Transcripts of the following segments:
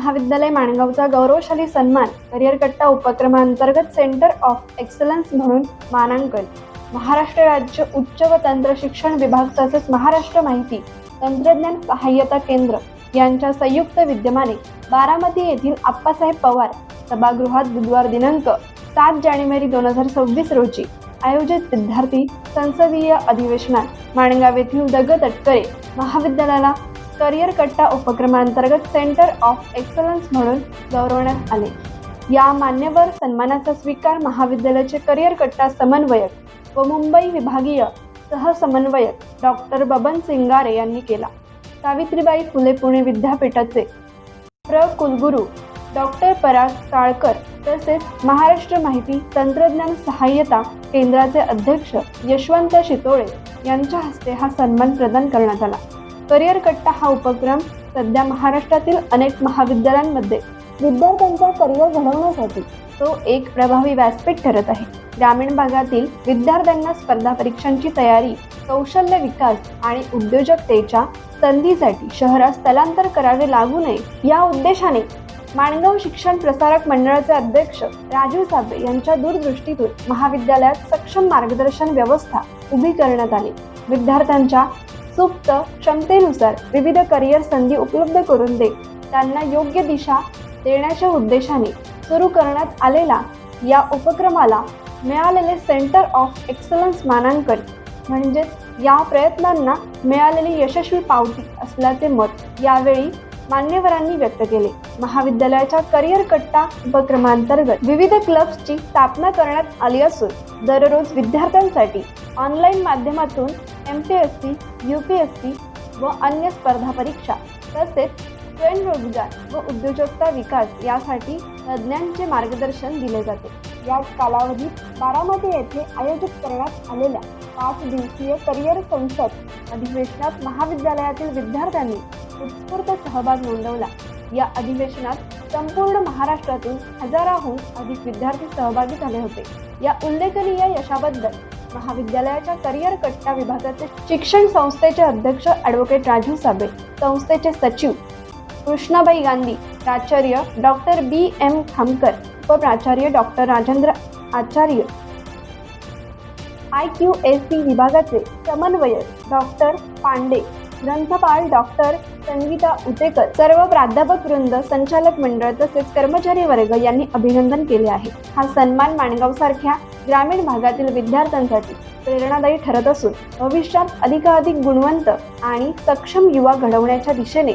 महाविद्यालय माणगावचा गौरवशाली सन्मान करिअर कट्टा उपक्रमांतर्गत सेंटर ऑफ एक्सलन्स म्हणून मानांकन. महाराष्ट्र राज्य उच्च व तंत्र शिक्षण विभाग तसेच महाराष्ट्र माहिती तंत्रज्ञान सहाय्यता केंद्र यांच्या संयुक्त विद्यमाने बारामती येथील आप्पासाहेब पवार सभागृहात बुधवार दिनांक सात जानेवारी दोन हजार सव्वीस रोजी आयोजित विद्यार्थी संसदीय अधिवेशनात माणगाव येथील दग तटकरे महाविद्यालयाला करिअर कट्टा उपक्रमांतर्गत सेंटर ऑफ एक्सलन्स म्हणून गौरवण्यात आले. या मान्यवर सन्मानाचा स्वीकार महाविद्यालयाचे करिअर कट्टा समन्वयक व मुंबई विभागीय सहसमन्वयक डॉक्टर बबन सिंगारे यांनी केला. सावित्रीबाई फुले पुणे विद्यापीठाचे प्र. कुलगुरू डॉक्टर पराग काळकर तसेच महाराष्ट्र माहिती तंत्रज्ञान सहाय्यता केंद्राचे अध्यक्ष यशवंत शितोळे यांच्या हस्ते हा सन्मान प्रदान करण्यात आला. करिअर कट्टा हा उपक्रम सध्या महाराष्ट्रातील अनेक महाविद्यालयांमध्ये विद्यार्थ्यांचा करिअर घडवण्यासाठी तो एक प्रभावी व्यासपीठ ठरत आहे. ग्रामीण भागातील विद्यार्थ्यांना स्पर्धा परीक्षांची तयारी कौशल्य विकास आणि उद्योजकतेच्या संधीसाठी शहरात स्थलांतर करावे लागू नये या उद्देशाने माणगाव शिक्षण प्रसारक मंडळाचे अध्यक्ष राजीव साबळे यांच्या दूरदृष्टीतून महाविद्यालयात सक्षम मार्गदर्शन व्यवस्था उभी करण्यात आली. विद्यार्थ्यांच्या सुप्त क्षमतेनुसार विविध करिअर संधी उपलब्ध करून दे. त्यांना योग्य दिशा देण्याच्या उद्देशाने सुरू करण्यात आलेला या उपक्रमाला मिळालेले सेंटर ऑफ एक्सलन्स मानांकन म्हणजेच या प्रयत्नांना मिळालेली यशस्वी पावती असल्याचे मत यावेळी मान्यवरांनी व्यक्त केले. महाविद्यालयाच्या करिअर कट्टा उपक्रमांतर्गत विविध क्लब्सची स्थापना करण्यात आली असून दररोज विद्यार्थ्यांसाठी ऑनलाईन माध्यमातून M P S C U P S C व अन्य स्पर्धा परीक्षा तसेच स्वयंरोजगार व उद्योजकता विकास यासाठी तज्ज्ञांचे मार्गदर्शन दिले जाते. याच कालावधीत बारामती येथे आयोजित करण्यात आलेल्या पाच दिवसीय करिअर संसद अधिवेशनात महाविद्यालयातील विद्यार्थ्यांनी उत्स्फूर्त सहभाग नोंदवला. या अधिवेशनात संपूर्ण महाराष्ट्रातून हजाराहून अधिक विद्यार्थी सहभागी झाले होते. या उल्लेखनीय यशाबद्दल महाविद्यालयाच्या करिअर कट्टा विभागाचे शिक्षण संस्थेचे अध्यक्ष ॲडव्होकेट राजू साबळे संस्थेचे सचिव कृष्णाबाई गांधी प्राचार्य डॉक्टर बी एम खामकर व प्राचार्य doctor Rajendra Acharya I Q S C विभागाचे समन्वयक डॉक्टर पांडे ग्रंथपाल डॉक्टर संगीता उतेकर सर्व प्राध्यापक वृंद संचालक मंडळ तसेच कर्मचारी वर्ग यांनी अभिनंदन केले आहे. हा सन्मान माणगाव सारख्या ग्रामीण भागातील विद्यार्थ्यांसाठी प्रेरणादायी ठरत असून भविष्यात अधिकाधिक गुणवंत आणि सक्षम युवा घडवण्याच्या दिशेने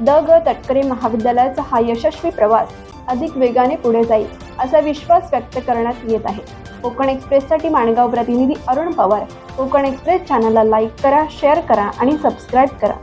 द ग तटकरे महाविद्यालयाचा हा यशस्वी प्रवास अधिक वेगाने पुढे जाईल असा विश्वास व्यक्त करण्यात येत आहे. कोकण एक्सप्रेससाठी माणगाव प्रतिनिधी अरुण पवार. कोकण एक्सप्रेस चॅनलला लाईक करा शेअर करा आणि सबस्क्राईब करा.